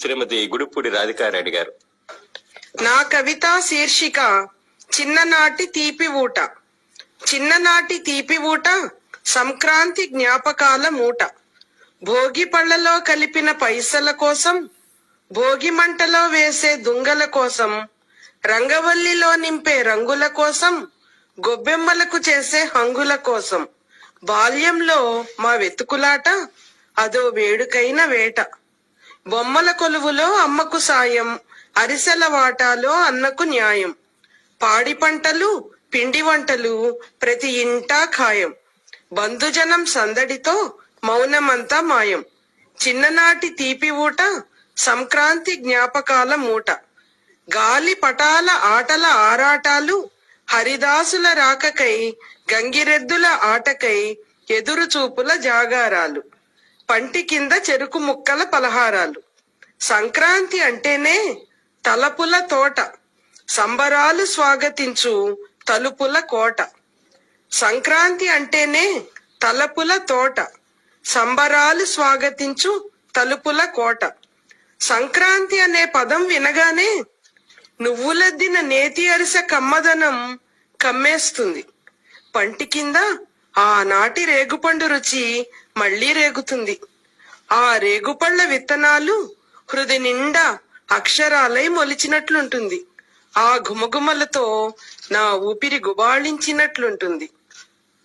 శ్రీమతి గుడిపూడి రాధికారెడ్డి గారు. నా కవిత శీర్షిక చిన్ననాటి తీపి ఊట. చిన్ననాటి తీపి ఊట సంక్రాంతి జ్ఞాపకాల మూట. భోగి పళ్ళలో కలిపిన పైసల కోసం భోగి మంటలో వేసే దుంగల కోసం రంగవల్లిలో నింపే రంగుల కోసం గొబ్బెమ్మలకు చేసే హంగుల కోసం. బాల్యంలో మా వెతుకులాట అదో వేడుకైన వేట. బొమ్మల కొలువులో అమ్మకు సాయం అరిసెల వాటాలో అన్నకు న్యాయం. పాడి పంటలు పిండి వంటలు ప్రతి ఇంటా ఖాయం. బంధుజనం సందడితో మౌనమంతా మాయం. చిన్ననాటి తీపి ఊట సంక్రాంతి జ్ఞాపకాల మూట. గాలి పటాల ఆటల ఆరాటాలు హరిదాసుల రాకకై గంగిరెద్దుల ఆటకై ఎదురు చూపుల జాగారాలు. పంటి కింద చెరుకు ముక్కల పలహారాలు. సంక్రాంతి అంటేనే తలపుల తోట. సంబరాలు స్వాగతించు తలుపుల కోట. సంక్రాంతి అంటేనే తలపుల తోట. సంబరాలు స్వాగతించు తలుపుల కోట. సంక్రాంతి అనే పదం వినగానే నువ్వులద్దిన నేతి అరిసె కమ్మదనం కమ్మేస్తుంది. పంటి కింద ఆనాటి రేగుపండు రుచి మళ్ళీ రేగుతుంది. ఆ రేగుపళ్ళ విత్తనాలు హృది నిండా అక్షరాలై మొలిచినట్లుంటుంది. ఆ గుమగుమలతో నా ఊపిరి గుబాళించినట్లుంటుంది.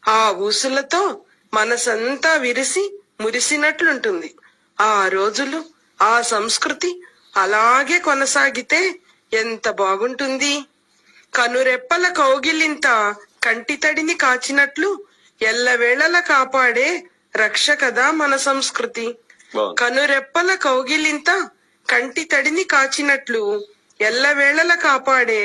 ఆ ఊసులతో మనసంతా విరిసి మురిసినట్లుంటుంది. ఆ రోజులు ఆ సంస్కృతి అలాగే కొనసాగితే ఎంత బాగుంటుంది. కనురెప్పల కౌగిలింత కంటి తడిని కాచినట్లు ఎల్లవేళల కాపాడే రక్ష కదా మన సంస్కృతి. కనురెప్పల కౌగిలింత కంటి తడిని కాచినట్లు ఎల్లవేళల కాపాడే